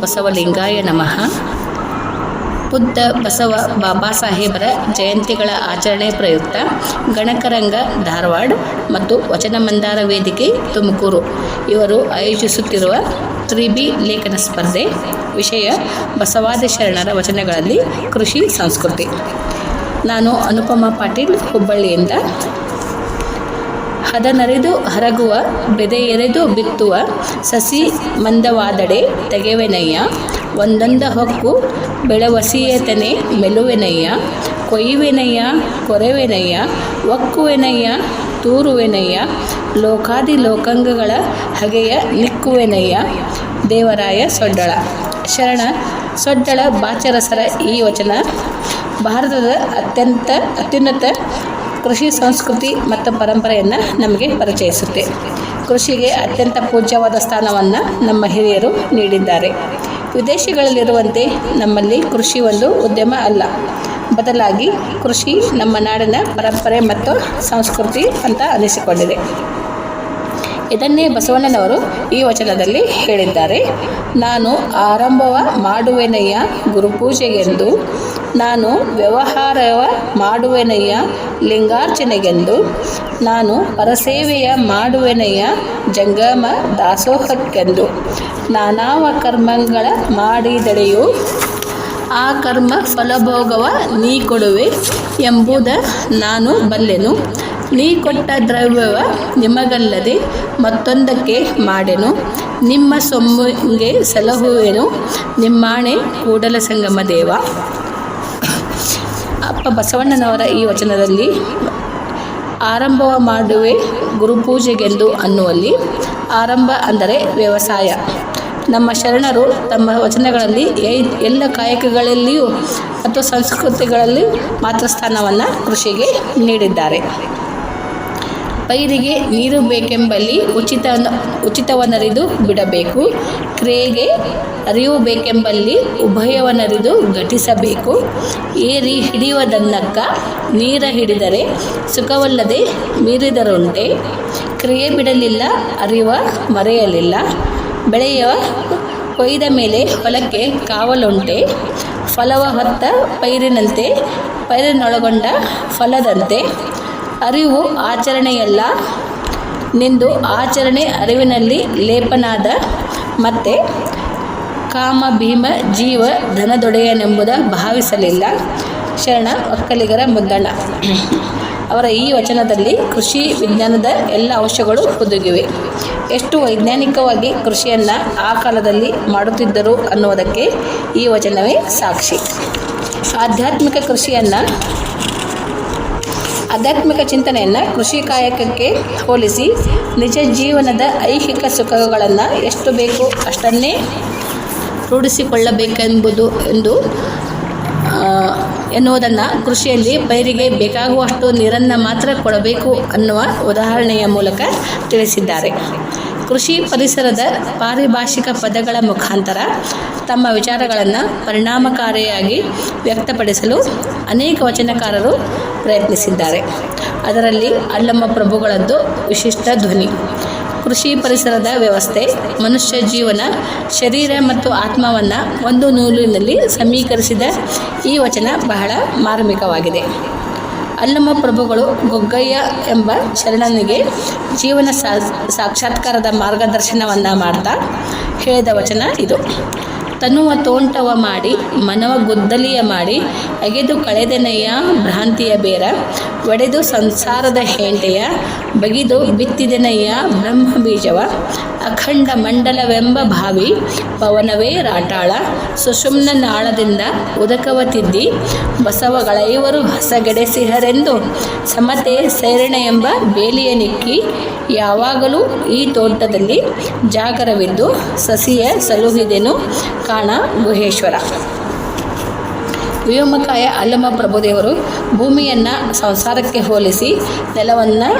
ಬಸವಲಿಂಗಾಯ ನಮಃ. ಬುದ್ಧ ಬಸವ ಬಾಬಾ ಸಾಹೇಬರ ಜಯಂತಿಗಳ ಆಚರಣೆ ಪ್ರಯುಕ್ತ ಗಣಕರಂಗ ಧಾರವಾಡ ಮತ್ತು ವಚನ ಮಂದಾರ ವೇದಿಕೆ ತುಮಕೂರು. ಇವರು ಆಯೋಜಿಸುತ್ತಿರುವ ತ್ರಿಬಿ ಲೇಖನ ಸ್ಪರ್ಧೆ ವಿಷಯ ಬಸವಾದಿ ಶರಣರ ವಚನಗಳಲ್ಲಿ ಕೃಷಿ, ಸಂಸ್ಕೃತಿ. ನಾನು ಅನುಪಮಾ ಪಾಟೀಲ್, ಹುಬ್ಬಳ್ಳಿಯಿಂದ ಹದನರಿದು ಹರಗುವ, ಬೆದೆ ಎರೆದು ಬಿತ್ತುವ, ಸಸಿ ಮಂದವಾದಡೆ ತೆಗೆವೆನಯ್ಯ, ಒಂದೊಂದ ಹೊಕ್ಕು ಬೆಳವಸಿಯತನೆ ಮೆಲುವೆನಯ್ಯ, ಕೊಯ್ಯುವೆನಯ್ಯ ಕೊರೆವೆನಯ್ಯ, ಒಕ್ಕುವೆನಯ್ಯ ತೂರುವೆನಯ್ಯ, ಲೋಕಾದಿ ಲೋಕಾಂಗಗಳ ಹಗೆಯ ನಿಕ್ಕುವೆನಯ್ಯ, ದೇವರಾಯ ಸೊಡ್ಡಳ. ಶರಣ ಸೊಡ್ಡಳ ಬಾಚರಸರ ಈ ವಚನ ಭಾರತದ ಅತ್ಯಂತ ಅತ್ಯುನ್ನತ ಕೃಷಿ ಸಂಸ್ಕೃತಿ ಮತ್ತು ಪರಂಪರೆಯನ್ನು ನಮಗೆ ಪರಿಚಯಿಸುತ್ತೆ. ಕೃಷಿಗೆ ಅತ್ಯಂತ ಪೂಜ್ಯವಾದ ಸ್ಥಾನವನ್ನು ನಮ್ಮ ಹಿರಿಯರು ನೀಡಿದ್ದಾರೆ. ವಿದೇಶಗಳಲ್ಲಿರುವಂತೆ ನಮ್ಮಲ್ಲಿ ಕೃಷಿ ಒಂದು ಉದ್ಯಮ ಅಲ್ಲ. ಬದಲಾಗಿ ಕೃಷಿ ನಮ್ಮ ನಾಡಿನ ಪರಂಪರೆ ಮತ್ತು ಸಂಸ್ಕೃತಿ ಅಂತ ಅನಿಸಿಕೊಂಡಿದೆ. ಇದನ್ನೇ ಬಸವಣ್ಣನವರು ಈ ವಚನದಲ್ಲಿ ಹೇಳಿದ್ದಾರೆ. ನಾನು ಆರಂಭವ ಮಾಡುವೆನಯ್ಯ ಗುರುಪೂಜೆಗೆಂದು, ನಾನು ವ್ಯವಹಾರವ ಮಾಡುವೆನಯ್ಯ ಲಿಂಗಾರ್ಚನೆಗೆಂದು, ನಾನು ಪರಸೇವೆಯ ಮಾಡುವೆನಯ್ಯ ಜಂಗಮ ದಾಸೋಹಕ್ಕೆಂದು, ನಾನಾವ ಕರ್ಮಗಳ ಮಾಡಿದಡೆಯು ಆ ಕರ್ಮ ಫಲಭೋಗವ ನೀ ಕೊಡುವೆ ಎಂಬುದ ನಾನು ಬಲ್ಲೆನು. ನೀ ಕೊಟ್ಟ ದ್ರವ್ಯವ ನಿಮಗಲ್ಲದೆ ಮತ್ತೊಂದಕ್ಕೆ ಮಾಡೆನು. ನಿಮ್ಮ ಸೊಮ್ಮಿಗೆ ಸಲಹುವೆನು. ನಿಮ್ಮಾಣೆ ಕೂಡಲ ಸಂಗಮ ದೇವ. ಅಪ್ಪ ಬಸವಣ್ಣನವರ ಈ ವಚನದಲ್ಲಿ ಆರಂಭ ಮಾಡುವೆ ಗುರುಪೂಜೆಗೆಂದು ಅನ್ನುವಲ್ಲಿ. ಆರಂಭ ಅಂದರೆ ವ್ಯವಸಾಯ. ನಮ್ಮ ಶರಣರು ತಮ್ಮ ವಚನಗಳಲ್ಲಿ ಎಲ್ಲ ಕಾಯಕಗಳಲ್ಲಿಯೂ ಮತ್ತು ಸಂಸ್ಕೃತಿಗಳಲ್ಲಿ ಮಾತ್ರ ಸ್ಥಾನವನ್ನು ಕೃಷಿಗೆ ನೀಡಿದ್ದಾರೆ. ಪೈರಿಗೆ ನೀರು ಬೇಕೆಂಬಲ್ಲಿ ಉಚಿತ ಉಚಿತವನ್ನರಿದು ಬಿಡಬೇಕು. ಕ್ರಿಯೆಗೆ ಅರಿವು ಬೇಕೆಂಬಲ್ಲಿ ಉಭಯವನ್ನರಿದು ಘಟಿಸಬೇಕು. ಏರಿ ಹಿಡಿಯುವುದನ್ನಕ್ಕ ನೀರ ಹಿಡಿದರೆ ಸುಖವಲ್ಲದೆ ಮೀರಿದರುಂಟೆ. ಕ್ರಿಯೆ ಬಿಡಲಿಲ್ಲ, ಅರಿವ ಮರೆಯಲಿಲ್ಲ. ಬೆಳೆಯ ಕೊಯ್ದ ಮೇಲೆ ಹೊಲಕ್ಕೆ ಕಾವಲುಂಟೆ. ಫಲವ ಹೊತ್ತ ಪೈರಿನಂತೆ, ಪೈರಿನೊಳಗೊಂಡ ಫಲದಂತೆ. ಅರಿವು ಆಚರಣೆಯಲ್ಲ. ನಿಂದು ಆಚರಣೆ ಅರಿವಿನಲ್ಲಿ ಲೇಪನಾದ ಮತ್ತೆ ಕಾಮ ಭೀಮ ಜೀವ ಧನದೊಡೆಯನೆಂಬುದ ಭಾವಿಸಲಿಲ್ಲ. ಶರಣ ಒಕ್ಕಲಿಗರ ಮುದ್ದಣ್ಣ ಅವರ ಈ ವಚನದಲ್ಲಿ ಕೃಷಿ ವಿಜ್ಞಾನದ ಎಲ್ಲ ಅಂಶಗಳು ಹುದುಗಿವೆ ಎಷ್ಟು ವೈಜ್ಞಾನಿಕವಾಗಿ ಕೃಷಿಯನ್ನು ಆ ಕಾಲದಲ್ಲಿ ಮಾಡುತ್ತಿದ್ದರು ಅನ್ನುವುದಕ್ಕೆ ಈ ವಚನವೇ ಸಾಕ್ಷಿ. ಆಧ್ಯಾತ್ಮಿಕ ಕೃಷಿಯನ್ನು ಆಧ್ಯಾತ್ಮಿಕ ಚಿಂತನೆಯನ್ನು ಕೃಷಿ ಕಾಯಕಕ್ಕೆ ಹೋಲಿಸಿ ನಿಜ ಜೀವನದ ಐಹಿಕ ಸುಖಗಳನ್ನು ಎಷ್ಟು ಬೇಕು ಅಷ್ಟನ್ನೇ ರೂಢಿಸಿಕೊಳ್ಳಬೇಕೆಂಬುದು ಎಂದು ಎನ್ನುವುದನ್ನು ಕೃಷಿಯಲ್ಲಿ ಪೈರಿಗೆ ಬೇಕಾಗುವಷ್ಟು ನೀರನ್ನು ಮಾತ್ರ ಕೊಡಬೇಕು ಅನ್ನುವ ಉದಾಹರಣೆಯ ಮೂಲಕ ತಿಳಿಸಿದ್ದಾರೆ. ಕೃಷಿ ಪರಿಸರದ ಪಾರಿಭಾಷಿಕ ಪದಗಳ ಮುಖಾಂತರ ತಮ್ಮ ವಿಚಾರಗಳನ್ನು ಪರಿಣಾಮಕಾರಿಯಾಗಿ ವ್ಯಕ್ತಪಡಿಸಲು ಅನೇಕ ವಚನಕಾರರು ಪ್ರಯತ್ನಿಸಿದ್ದಾರೆ. ಅದರಲ್ಲಿ ಅಲ್ಲಮ್ಮ ಪ್ರಭುಗಳದ್ದು ವಿಶಿಷ್ಟ ಧ್ವನಿ. ಕೃಷಿ ಪರಿಸರದ ವ್ಯವಸ್ಥೆ, ಮನುಷ್ಯ ಜೀವನ, ಶರೀರ ಮತ್ತು ಆತ್ಮವನ್ನು ಒಂದು ನೂಲಿನಲ್ಲಿ ಸಮೀಕರಿಸಿದ ಈ ವಚನ ಬಹಳ ಮಾರ್ಮಿಕವಾಗಿದೆ. ಅಲ್ಲಮ್ಮ ಪ್ರಭುಗಳು ಗೊಗ್ಗಯ್ಯ ಎಂಬ ಶರಣನಿಗೆ ಜೀವನ ಸಾಕ್ಷಾತ್ಕಾರದ ಮಾರ್ಗದರ್ಶನವನ್ನು ಮಾಡ್ತಾ ಹೇಳಿದ ವಚನ ಇದು. ತನುವ ತೋಂಟವ ಮಾಡಿ, ಮನವ ಗುದ್ದಲಿಯ ಮಾಡಿ, ಅಗೆದು ಕಳೆದನೆಯ ಭ್ರಾಂತಿಯ ಬೇರ, ಒಡೆದು ಸಂಸಾರದ ಹೆಂಟೆಯ, ಬಗಿದು ಬಿತ್ತಿದೆನೆಯ ಬ್ರಹ್ಮ ಬೀಜವ ಅಖಂಡ ಮಂಡಲವೆಂಬ ಭಾವಿ ಪವನವೇ ರಾಟಾಳ. ಸುಷುಮ್ನ ನಾಳದಿಂದ ಉದಕವ ತಿದ್ದಿ ಬಸವಗಳೈವರು ಹಸಗೆಡೆಸಿಹರೆಂದು ಸಮತೆ ಸೇರಣೆ ಎಂಬ ಬೇಲಿಯ ನಿಕ್ಕಿ ಯಾವಾಗಲೂ ಈ ತೋಟದಲ್ಲಿ ಜಾಗರವಿದ್ದು ಸಸಿಯ ಸಲುಹಿದೆನು ಕಾಣ ಗುಹೇಶ್ವರ. ವ್ಯೋಮಕಾಯ ಅಲ್ಲಮ ಪ್ರಭುದೇವರು ಭೂಮಿಯನ್ನು ಸಂಸಾರಕ್ಕೆ ಹೋಲಿಸಿ ನೆಲವನ್ನು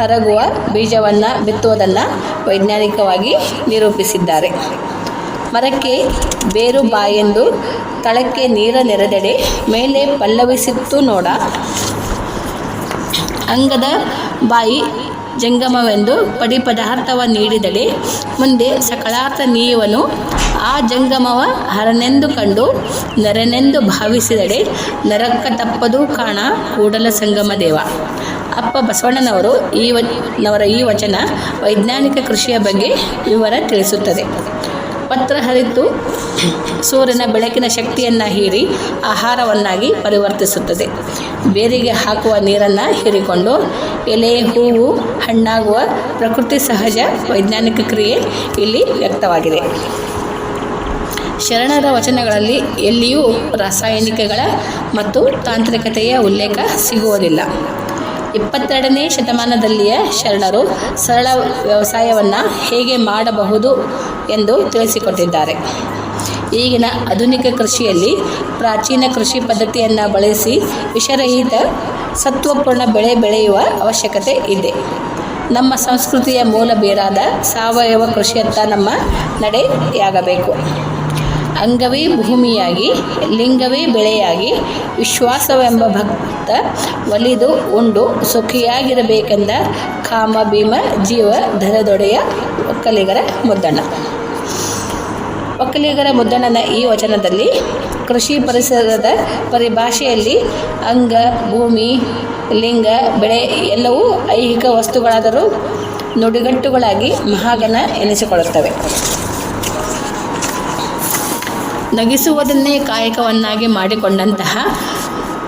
ಹರಗುವ ಬೀಜವನ್ನು ಬಿತ್ತುವುದನ್ನು ವೈಜ್ಞಾನಿಕವಾಗಿ ನಿರೂಪಿಸಿದ್ದಾರೆ. ಮರಕ್ಕೆ ಬೇರು ಬಾಯೆಂದು ತಳಕ್ಕೆ ನೀರ ನೆರೆದೆಡೆ ಮೇಲೆ ಪಲ್ಲವಿಸಿತ್ತು ನೋಡ. ಅಂಗದ ಬಾಯಿ ಜಂಗಮವೆಂದು ಪಡಿ ಪದಾರ್ಥವ ನೀಡಿದಡೆ ಮುಂದೆ ಸಕಲಾರ್ಥ ನೀವನು ಆ ಜಂಗಮವ ಹರನೆಂದು ಕಂಡು ನರನೆಂದು ಭಾವಿಸಿದಡೆ ನರಕ್ಕ ತಪ್ಪದು ಕಾಣ ಕೂಡಲ ಸಂಗಮ ದೇವ ಅಪ್ಪ ಬಸವಣ್ಣನವರು ಈ ನವರ ಈ ವಚನ ವೈಜ್ಞಾನಿಕ ಕೃಷಿಯ ಬಗ್ಗೆ ವಿವರ ತಿಳಿಸುತ್ತದೆ. ಪತ್ರ ಹರಿತು ಸೂರ್ಯನ ಬೆಳಕಿನ ಶಕ್ತಿಯನ್ನು ಹೀರಿ ಆಹಾರವನ್ನಾಗಿ ಪರಿವರ್ತಿಸುತ್ತದೆ. ಬೇರಿಗೆ ಹಾಕುವ ನೀರನ್ನು ಹೀರಿಕೊಂಡು ಎಲೆ, ಹೂವು ಹಣ್ಣಾಗುವ ಪ್ರಕೃತಿ ಸಹಜ ವೈಜ್ಞಾನಿಕ ಕ್ರಿಯೆ ಇಲ್ಲಿ ವ್ಯಕ್ತವಾಗಿದೆ. ಶರಣರ ವಚನಗಳಲ್ಲಿ ಎಲ್ಲಿಯೂ ರಾಸಾಯನಿಕಗಳ ಮತ್ತು ತಾಂತ್ರಿಕತೆಯ ಉಲ್ಲೇಖ ಸಿಗುವುದಿಲ್ಲ. ಇಪ್ಪತ್ತೆರಡನೇ ಶತಮಾನದಲ್ಲಿಯೇ ಶರಣರು ಸರಳ ವ್ಯವಸಾಯವನ್ನು ಹೇಗೆ ಮಾಡಬಹುದು ಎಂದು ತಿಳಿಸಿಕೊಟ್ಟಿದ್ದಾರೆ. ಈಗಿನ ಆಧುನಿಕ ಕೃಷಿಯಲ್ಲಿ ಪ್ರಾಚೀನ ಕೃಷಿ ಪದ್ಧತಿಯನ್ನು ಬಳಸಿ ವಿಷರಹಿತ ಸತ್ವಪೂರ್ಣ ಬೆಳೆ ಬೆಳೆಯುವ ಅವಶ್ಯಕತೆ ಇದೆ. ನಮ್ಮ ಸಂಸ್ಕೃತಿಯ ಮೂಲ ಬೇರಾದ ಸಾವಯವ ಕೃಷಿಯತ್ತ ನಮ್ಮ ನಡೆಯಾಗಬೇಕು. ಅಂಗವೇ ಭೂಮಿಯಾಗಿ, ಲಿಂಗವೇ ಬೆಳೆಯಾಗಿ, ವಿಶ್ವಾಸವೆಂಬ ಭಕ್ತ ಒಲಿದು ಉಂಡು ಸುಖಿಯಾಗಿರಬೇಕೆಂದ ಕಾಮ, ಭೀಮ, ಜೀವ ಧರದೊಡೆಯ ಒಕ್ಕಲಿಗರ ಮುದ್ದಣ್ಣ ಒಕ್ಕಲಿಗರ ಮುದ್ದಣ್ಣನ ಈ ವಚನದಲ್ಲಿ ಕೃಷಿ ಪರಿಸರದ ಪರಿಭಾಷೆಯಲ್ಲಿ ಅಂಗ, ಭೂಮಿ, ಲಿಂಗ, ಬೆಳೆ ಎಲ್ಲವೂ ಐಹಿಕ ವಸ್ತುಗಳಾದರೂ ನುಡಿಗಟ್ಟುಗಳಾಗಿ ಮಹಾಗಣ ಎನಿಸಿಕೊಳ್ಳುತ್ತವೆ. ನಗಿಸುವುದನ್ನೇ ಕಾಯಕವನ್ನಾಗಿ ಮಾಡಿಕೊಂಡಂತಹ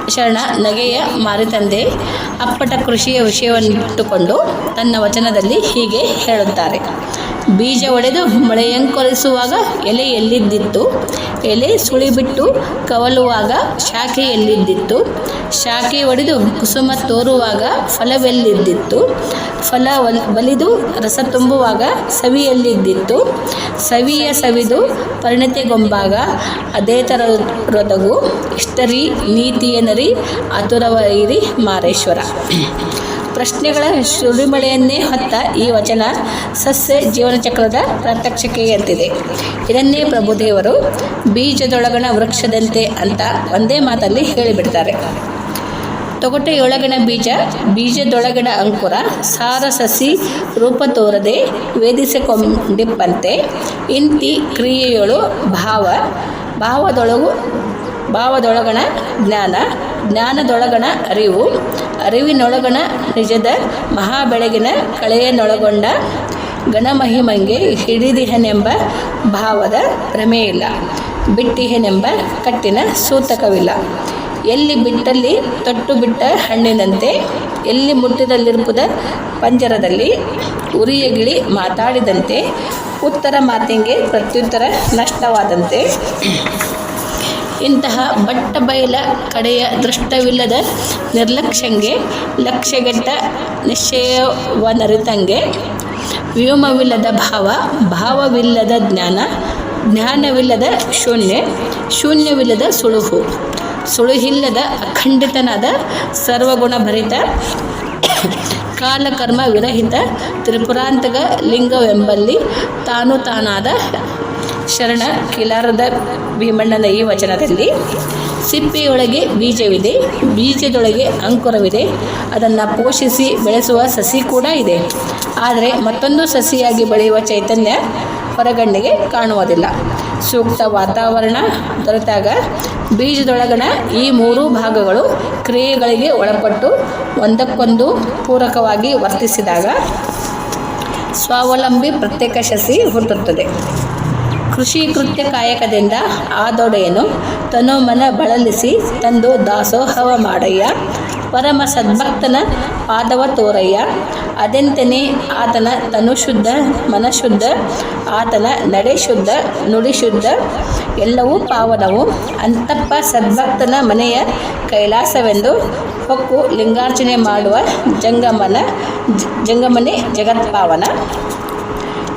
ಶರಣ ನಗೆಯ ಮಾರಿತಂದೆ ಅಪ್ಪಟ ಕೃಷಿಯ ವಿಷಯವನ್ನಿಟ್ಟುಕೊಂಡು ತನ್ನ ವಚನದಲ್ಲಿ ಹೀಗೆ ಹೇಳುತ್ತಾರೆ. ಬೀಜ ಒಡೆದು ಮಳೆಯಂಕೊಲಿಸುವಾಗ ಎಲೆ ಎಲ್ಲಿದ್ದಿತ್ತು? ಎಲೆ ಸುಳಿಬಿಟ್ಟು ಕವಲುವಾಗ ಶಾಖೆ ಎಲ್ಲಿದ್ದಿತ್ತು? ಶಾಖೆ ಒಡೆದು ಕುಸುಮ ತೋರುವಾಗ ಫಲವೆಲ್ಲಿದ್ದಿತ್ತು? ಫಲ ಬಲಿದು ರಸ ತುಂಬುವಾಗ ಸವಿಯಲ್ಲಿದ್ದಿತ್ತು? ಸವಿಯ ಸವಿದು ಪರಿಣತಿಗೊಂಬಾಗ ಅದೇ ಥರದೊದಗು ಇಷ್ಟರಿ ನೀತಿಯನರಿ ಅತುರವೈರಿ ಮಾರೇಶ್ವರ. ಪ್ರಶ್ನೆಗಳ ಸುರಿಮಳೆಯನ್ನೇ ಹೊತ್ತ ಈ ವಚನ ಸಸ್ಯ ಜೀವನ ಚಕ್ರದ ಪ್ರಾತ್ಯಕ್ಷಿಕೆಯಂತಿದೆ. ಇದನ್ನೇ ಪ್ರಭುದೇವರು ಬೀಜದೊಳಗಣ ವೃಕ್ಷದಂತೆ ಅಂತ ಒಂದೇ ಮಾತಲ್ಲಿ ಹೇಳಿಬಿಡ್ತಾರೆ. ತೊಗಟೆಯೊಳಗಣ ಬೀಜ, ಬೀಜದೊಳಗಣ ಅಂಕುರ, ಸಾರ ಸಸಿ ರೂಪ ತೋರದೆ ವೇದಿಸಿಕೊಂಡಿಪ್ಪಂತೆ. ಇಂತಿ ಕ್ರಿಯೆಯೊಳು ಭಾವ, ಭಾವದೊಳಗು, ಭಾವದೊಳಗಣ ಜ್ಞಾನ, ಜ್ಞಾನದೊಳಗಣ ಅರಿವು ಅರಿವಿನೊಳಗಣ ನಿಜದ ಮಹಾಬೆಳಗಿನ ಕಳೆಯನ್ನೊಳಗೊಂಡ ಗಣಮಹಿಮಂಗೆ ಹಿಡಿದಿಹನೆಂಬ ಭಾವದ ಭ್ರಮೆಯಿಲ್ಲ. ಬಿಟ್ಟಿಹನೆಂಬ ಕಟ್ಟಿನ ಸೂತಕವಿಲ್ಲ. ಎಲ್ಲಿ ಬಿಟ್ಟಲ್ಲಿ ತೊಟ್ಟು ಬಿಟ್ಟ ಹಣ್ಣಿನಂತೆ, ಎಲ್ಲಿ ಮುಟ್ಟಿದಲ್ಲಿರುಪುದ ಪಂಜರದಲ್ಲಿ ಉರಿಯಗಿಳಿ ಮಾತಾಡಿದಂತೆ, ಉತ್ತರ ಮಾತಿಂಗೆ ಪ್ರತ್ಯುತ್ತರ ನಷ್ಟವಾದಂತೆ ಇಂತಹ ಬಟ್ಟ ಬಯಲ ಕಡೆಯ ದೃಷ್ಟವಿಲ್ಲದ ನಿರ್ಲಕ್ಷ್ಯಂಗೆ ಲಕ್ಷ್ಯಗಟ್ಟ ನಿಶ್ಚಯವನರಿತಂಗೆ ವ್ಯೋಮವಿಲ್ಲದ ಭಾವ, ಭಾವವಿಲ್ಲದ ಜ್ಞಾನ, ಜ್ಞಾನವಿಲ್ಲದ ಶೂನ್ಯ, ಶೂನ್ಯವಿಲ್ಲದ ಸುಳುಹು, ಸುಳುಹಿಲ್ಲದ ಅಖಂಡಿತನಾದ ಸರ್ವಗುಣಭರಿತ, ಕಾಲಕರ್ಮ ವಿರಹಿತ, ತ್ರಿಪುರಾಂತಕ ಲಿಂಗವೆಂಬಲ್ಲಿ ತಾನು ತಾನಾದ ಶರಣ ಕಿಲಾರದ ಭೀಮಣ್ಣನ ಈ ವಚನದಲ್ಲಿ, ಸಿಪ್ಪೆಯೊಳಗೆ ಬೀಜವಿದೆ, ಬೀಜದೊಳಗೆ ಅಂಕುರವಿದೆ, ಅದನ್ನು ಪೋಷಿಸಿ ಬೆಳೆಸುವ ಸಸಿ ಕೂಡ ಇದೆ. ಆದರೆ ಮತ್ತೊಂದು ಸಸಿಯಾಗಿ ಬೆಳೆಯುವ ಚೈತನ್ಯ ಹೊರಗಣ್ಣಿಗೆ ಕಾಣುವುದಿಲ್ಲ. ಸೂಕ್ತ ವಾತಾವರಣ ದೊರೆತಾಗ ಬೀಜದೊಳಗಣ ಈ ಮೂರೂ ಭಾಗಗಳು ಕ್ರಿಯೆಗಳಿಗೆ ಒಳಪಟ್ಟು ಒಂದಕ್ಕೊಂದು ಪೂರಕವಾಗಿ ವರ್ತಿಸಿದಾಗ ಸ್ವಾವಲಂಬಿ ಪ್ರತ್ಯೇಕ ಸಸಿ ಹುಟ್ಟುತ್ತದೆ. ಕೃಷಿ ಕೃತ್ಯ ಕಾಯಕದಿಂದ ಆದೊಡೆಯನು ತನೋಮನ ಬಳಲಿಸಿ ತಂದು ದಾಸೋಹವ ಮಾಡಯ್ಯ ಪರಮ ಸದ್ಭಕ್ತನ ಪಾದವ ತೋರಯ್ಯ. ಅದೆಂತನೆ ಆತನ ತನು ಶುದ್ಧ ಮನಶುದ್ಧ, ಆತನ ನಡೆ ಶುದ್ಧ ನುಡಿ ಶುದ್ಧ ಎಲ್ಲವೂ ಪಾವನವು. ಅಂತಪ್ಪ ಸದ್ಭಕ್ತನ ಮನೆಯ ಕೈಲಾಸವೆಂದು ಹೊಕ್ಕು ಲಿಂಗಾರ್ಚನೆ ಮಾಡುವ ಜಂಗಮನ ಜಂಗಮನೆ ಜಗತ್ಪಾವನ.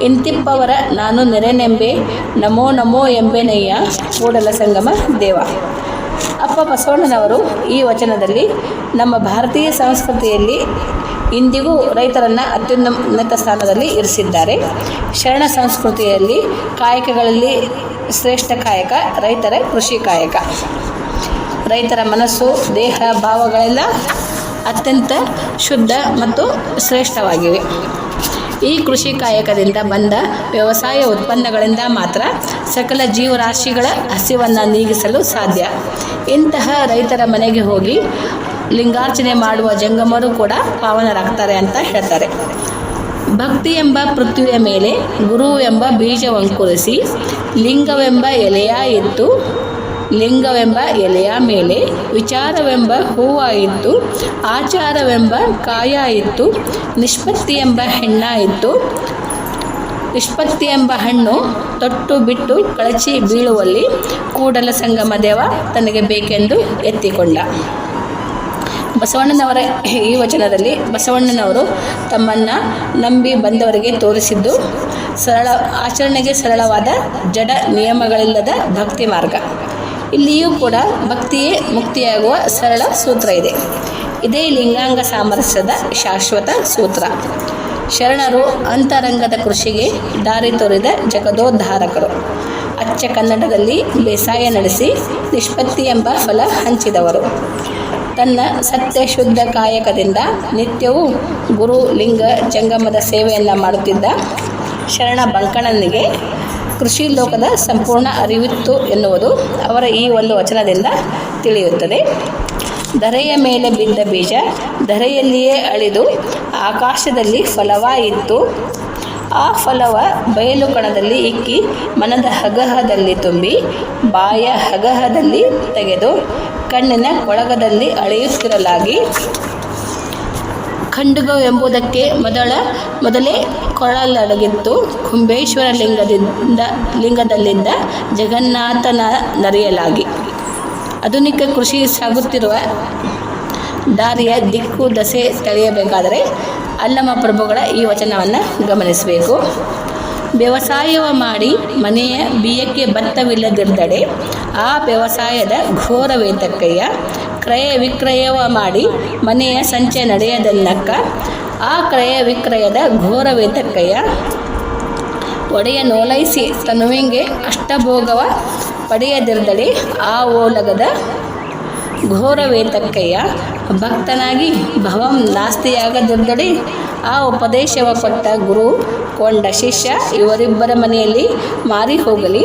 ಇಂತಿಪ್ಪವರ ನಾನು ನೆರೆನೆಂಬೆ, ನಮೋ ನಮೋ ಎಂಬೆನಯ್ಯ, ಕೂಡಲ ಸಂಗಮ ದೇವ. ಅಪ್ಪ ಬಸವಣ್ಣನವರು ಈ ವಚನದಲ್ಲಿ ನಮ್ಮ ಭಾರತೀಯ ಸಂಸ್ಕೃತಿಯಲ್ಲಿ ಇಂದಿಗೂ ರೈತರನ್ನು ಅತ್ಯುನ್ನತ ಸ್ಥಾನದಲ್ಲಿ ಇರಿಸಿದ್ದಾರೆ. ಶರಣ ಸಂಸ್ಕೃತಿಯಲ್ಲಿ ಕಾಯಕಗಳಲ್ಲಿ ಶ್ರೇಷ್ಠ ಕಾಯಕ ರೈತರ ಕೃಷಿ ಕಾಯಕ. ರೈತರ ಮನಸ್ಸು, ದೇಹ, ಭಾವಗಳೆಲ್ಲ ಅತ್ಯಂತ ಶುದ್ಧ ಮತ್ತು ಶ್ರೇಷ್ಠವಾಗಿವೆ. ಈ ಕೃಷಿ ಕಾಯಕದಿಂದ ಬಂದ ವ್ಯವಸಾಯ ಉತ್ಪನ್ನಗಳಿಂದ ಮಾತ್ರ ಸಕಲ ಜೀವರಾಶಿಗಳ ಹಸಿವನ್ನು ನೀಗಿಸಲು ಸಾಧ್ಯ. ಇಂತಹ ರೈತರ ಮನೆಗೆ ಹೋಗಿ ಲಿಂಗಾರ್ಚನೆ ಮಾಡುವ ಜಂಗಮರು ಕೂಡ ಪಾವನರಾಗ್ತಾರೆ ಅಂತ ಹೇಳ್ತಾರೆ. ಭಕ್ತಿ ಎಂಬ ಪೃಥ್ವಿಯ ಮೇಲೆ ಗುರು ಎಂಬ ಬೀಜವಂಕುರಿಸಿ ಲಿಂಗವೆಂಬ ಎಲೆಯ ಇತ್ತು ಲಿಂಗವೆಂಬ ಎಲೆಯ ಮೇಲೆ, ವಿಚಾರವೆಂಬ ಹೂವಾಯಿತು ಆಚಾರವೆಂಬ ಕಾಯ ಇತ್ತು ನಿಷ್ಪತ್ತಿ ಎಂಬ ಹೆಣ್ಣಾಯಿತು ನಿಷ್ಪತ್ತಿ ಎಂಬ ಹಣ್ಣು ತೊಟ್ಟು ಬಿಟ್ಟು ಕಳಚಿ ಬೀಳುವಲ್ಲಿ ಕೂಡಲ ಸಂಗಮ ದೇವ ತನಗೆ ಬೇಕೆಂದು ಎತ್ತಿಕೊಂಡ. ಬಸವಣ್ಣನವರ, ಈ ವಚನದಲ್ಲಿ ಬಸವಣ್ಣನವರು ತಮ್ಮನ್ನು ನಂಬಿ ಬಂದವರಿಗೆ ತೋರಿಸಿದ್ದು ಸರಳ, ಆಚರಣೆಗೆ ಸರಳವಾದ ಜಡ ನಿಯಮಗಳಿಲ್ಲದ ಭಕ್ತಿ ಮಾರ್ಗ ಇಲ್ಲಿಯೂ ಕೂಡ ಭಕ್ತಿಯೇ ಮುಕ್ತಿಯಾಗುವ ಸರಳ ಸೂತ್ರ ಇದೆ. ಇದೇ ಲಿಂಗಾಂಗ ಸಾಮರಸ್ಯದ ಶಾಶ್ವತ ಸೂತ್ರ. ಶರಣರು ಅಂತರಂಗದ ಕೃಷಿಗೆ ದಾರಿ ತೋರಿದ ಜಗದೋದ್ಧಾರಕರು. ಅಚ್ಚ ಕನ್ನಡದಲ್ಲಿ ಬೇಸಾಯ ನಡೆಸಿ ನಿಷ್ಪತ್ತಿ ಎಂಬ ಫಲ ಹಂಚಿದವರು. ತನ್ನ ಸತ್ಯ ಶುದ್ಧ ಕಾಯಕದಿಂದ ನಿತ್ಯವೂ ಗುರು ಲಿಂಗ ಜಂಗಮದ ಸೇವೆಯನ್ನು ಮಾಡುತ್ತಿದ್ದ ಶರಣ ಬಂಕಣ್ಣನಿಗೆ ಕೃಷಿ ಲೋಕದ ಸಂಪೂರ್ಣ ಅರಿವಿತ್ತು ಎನ್ನುವುದು ಅವರ ಈ ಒಂದು ವಚನದಿಂದ ತಿಳಿಯುತ್ತದೆ. ಧರೆಯ ಮೇಲೆ ಬಿದ್ದ ಬೀಜ ಧರೆಯಲ್ಲಿಯೇ ಅಳಿದು ಆಕಾಶದಲ್ಲಿ ಫಲವಾಯಿತು. ಆ ಫಲವ ಬಯಲು ಕಣದಲ್ಲಿ ಇಕ್ಕಿ ಮನದ ಹಗಹದಲ್ಲಿ ತುಂಬಿ ಬಾಯ ಹಗಹದಲ್ಲಿ ತೆಗೆದು ಕಣ್ಣಿನ ಕೊಳಗದಲ್ಲಿ ಅಳೆಯುತ್ತಿರಲಾಗಿ ಖಂಡುಗವು ಎಂಬುದಕ್ಕೆ ಮೊದಲ, ಮೊದಲೇ ಕೊಳಲಡಗಿತ್ತು. ಕುಂಬೇಶ್ವರ ಲಿಂಗದಿಂದ, ಲಿಂಗದಲ್ಲಿದ್ದ ಜಗನ್ನಾಥನ ನರಿಯಲಾಗಿ. ಆಧುನಿಕ ಕೃಷಿ ಸಾಗುತ್ತಿರುವ ದಾರಿಯ ದಿಕ್ಕು ದಸೆ ತಳೆಯಬೇಕಾದರೆ ಅಲ್ಲಮ ಪ್ರಭುಗಳ ಈ ವಚನವನ್ನು ಗಮನಿಸಬೇಕು. ವ್ಯವಸಾಯವ ಮಾಡಿ ಮನೆಯ ಬಿಯಕ್ಕೆ ಭತ್ತವಿಲ್ಲದಿದ್ದರೆ ಆ ವ್ಯವಸಾಯದ ಘೋರ ವೇತಕ್ಕಯ್ಯ ಕ್ರಯ ವಿಕ್ರಯವ ಮಾಡಿ ಮನೆಯ ಸಂಚೆ ನಡೆಯದನ್ನಕ್ಕ ಆ ಕ್ರಯ ವಿಕ್ರಯದ ಘೋರವೇತಕ್ಕಯ್ಯ ಒಡೆಯ ನೋಲೈಸಿ ತನುವಿಂಗೆ ಅಷ್ಟಭೋಗವ ಪಡೆಯದಿರ್ದಡೆ ಆ ಓಲಗದ ಘೋರವೇತಕ್ಕಯ್ಯ ಭಕ್ತನಾಗಿ ಭವಂ ನಾಸ್ತಿಯಾಗದಿರ್ದಡೆ ಆ ಉಪದೇಶವ ಕೊಟ್ಟ ಗುರು ಕೊಂಡ ಶಿಷ್ಯ ಇವರಿಬ್ಬರ ಮನೆಯಲ್ಲಿ ಮಾರಿ ಹೋಗಲಿ,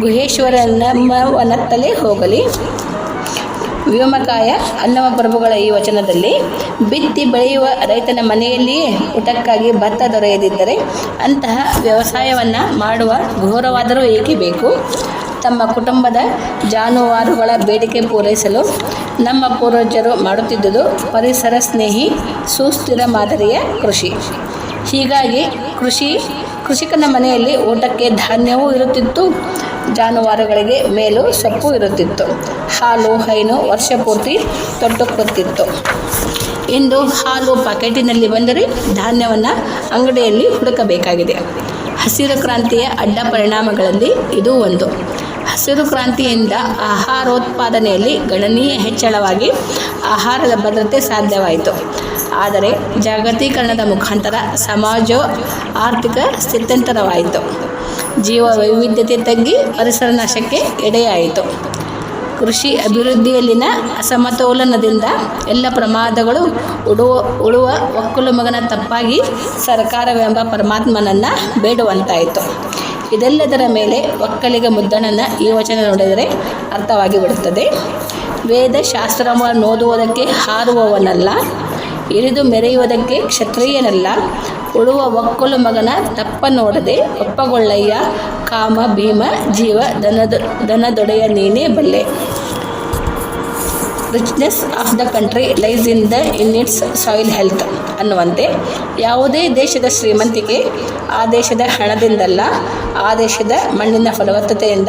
ಗುಹೇಶ್ವರನಮ್ಮವನತ್ತಲೇ ಹೋಗಲಿ. ವ್ಯೋಮಕಾಯ, ಅನ್ನವ ಪ್ರಭುಗಳ ಈ ವಚನದಲ್ಲಿ ಬಿತ್ತಿ ಬೆಳೆಯುವ ರೈತನ ಮನೆಯಲ್ಲಿಯೇ ಊಟಕ್ಕಾಗಿ ಭತ್ತ ದೊರೆಯದಿದ್ದರೆ ಅಂತಹ ವ್ಯವಸಾಯವನ್ನು ಮಾಡುವ ಘೋರವಾದರೂ ಏಕೆ ಬೇಕು? ತಮ್ಮ ಕುಟುಂಬದ ಜಾನುವಾರುಗಳ ಬೇಡಿಕೆ ಪೂರೈಸಲು ನಮ್ಮ ಪೂರ್ವಜರು ಮಾಡುತ್ತಿದ್ದುದು ಪರಿಸರ ಸ್ನೇಹಿ ಸುಸ್ಥಿರ ಮಾದರಿಯ ಕೃಷಿ. ಹೀಗಾಗಿ ಕೃಷಿ ಕೃಷಿಕನ ಮನೆಯಲ್ಲಿ ಊಟಕ್ಕೆ ಧಾನ್ಯವೂ ಇರುತ್ತಿತ್ತು, ಜಾನುವಾರುಗಳಿಗೆ ಮೇಲು ಸೊಪ್ಪು ಇರುತ್ತಿತ್ತು. ಹಾಲು, ಹೈನು ವರ್ಷ ಪೂರ್ತಿ ತೊಟ್ಟುಕೊತ್ತಿತ್ತು ಇಂದು ಹಾಲು ಪಾಕೆಟಿನಲ್ಲಿ ಬಂದರೆ ಧಾನ್ಯವನ್ನು ಅಂಗಡಿಯಲ್ಲಿ ಹುಡುಕಬೇಕಾಗಿದೆ. ಹಸಿರು ಕ್ರಾಂತಿಯ ಅಡ್ಡ ಪರಿಣಾಮಗಳಲ್ಲಿ ಇದು ಒಂದು. ಹಸಿರು ಕ್ರಾಂತಿಯಿಂದ ಆಹಾರೋತ್ಪಾದನೆಯಲ್ಲಿ ಗಣನೀಯ ಹೆಚ್ಚಳವಾಗಿ ಆಹಾರದ ಭದ್ರತೆ ಸಾಧ್ಯವಾಯಿತು. ಆದರೆ ಜಾಗತೀಕರಣದ ಮುಖಾಂತರ ಸಮಾಜ ಆರ್ಥಿಕ ಸ್ಥಿತ್ಯಂತರವಾಯಿತು. ಜೀವ ವೈವಿಧ್ಯತೆ ತಗ್ಗಿ ಪರಿಸರ ನಾಶಕ್ಕೆ ಎಡೆಯಾಯಿತು. ಕೃಷಿ ಅಭಿವೃದ್ಧಿಯಲ್ಲಿನ ಅಸಮತೋಲನದಿಂದ ಎಲ್ಲ ಪ್ರಮಾದಗಳು ಉಡುವ, ಉಳುವ ಒಕ್ಕಲು ಮಗನ ತಪ್ಪಾಗಿ ಸರ್ಕಾರವೆಂಬ ಪರಮಾತ್ಮನನ್ನು ಬೇಡುವಂತಾಯಿತು. ಇದೆಲ್ಲದರ ಮೇಲೆ ಒಕ್ಕಲಿಗ ಮುದ್ದಣನ ಈ ವಚನ ನೋಡಿದರೆ ಅರ್ಥವಾಗಿ ಬಿಡುತ್ತದೆ ವೇದ ಶಾಸ್ತ್ರವನ್ನು ಓದುವುದಕ್ಕೆ ಹಾರುವವನಲ್ಲ, ಇರಿದು ಮೆರೆಯುವುದಕ್ಕೆ ಕ್ಷತ್ರಿಯನಲ್ಲ ಉಳುವ ಒಕ್ಕಲು ಮಗನ ತಪ್ಪ ನೋಡದೆ ಒಪ್ಪಗೊಳ್ಳಯ್ಯ. ಕಾಮ ಭೀಮ ಜೀವ ದನದ ದನದೊಡೆಯ ನೀನೇ ಬಲ್ಲೆ. Richness of the country lies in the in its soil health ಅನ್ನುವಂತೆ. ಯಾವುದೇ ದೇಶದ ಶ್ರೀಮಂತಿಕೆ, ಆ ದೇಶದ ಹಣದಿಂದಲ್ಲ, ಆ ದೇಶದ ಮಣ್ಣಿನ ಫಲವತ್ತತೆಯಿಂದ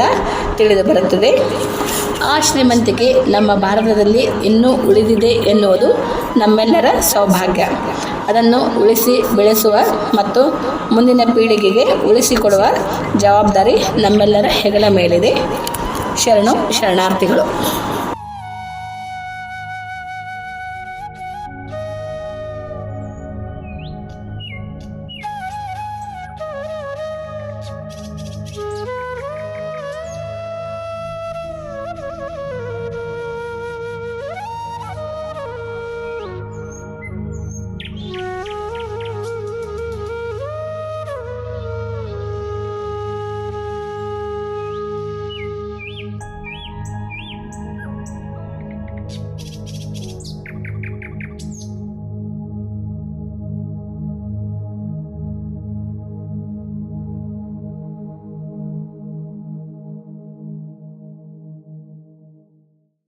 ತಿಳಿದು ಬರುತ್ತದೆ. ಆ ಶ್ರೀಮಂತಿಕೆ ನಮ್ಮ ಭಾರತದಲ್ಲಿ ಇನ್ನೂ ಉಳಿದಿದೆ ಎನ್ನುವುದು ನಮ್ಮೆಲ್ಲರ ಸೌಭಾಗ್ಯ. ಅದನ್ನು ಉಳಿಸಿ ಬೆಳೆಸುವ ಮತ್ತು ಮುಂದಿನ ಪೀಳಿಗೆಗೆ ಉಳಿಸಿಕೊಡುವ ಜವಾಬ್ದಾರಿ ನಮ್ಮೆಲ್ಲರ ಹೆಗಲ ಮೇಲಿದೆ. ಶರಣು ಶರಣಾರ್ಥಿಗಳು.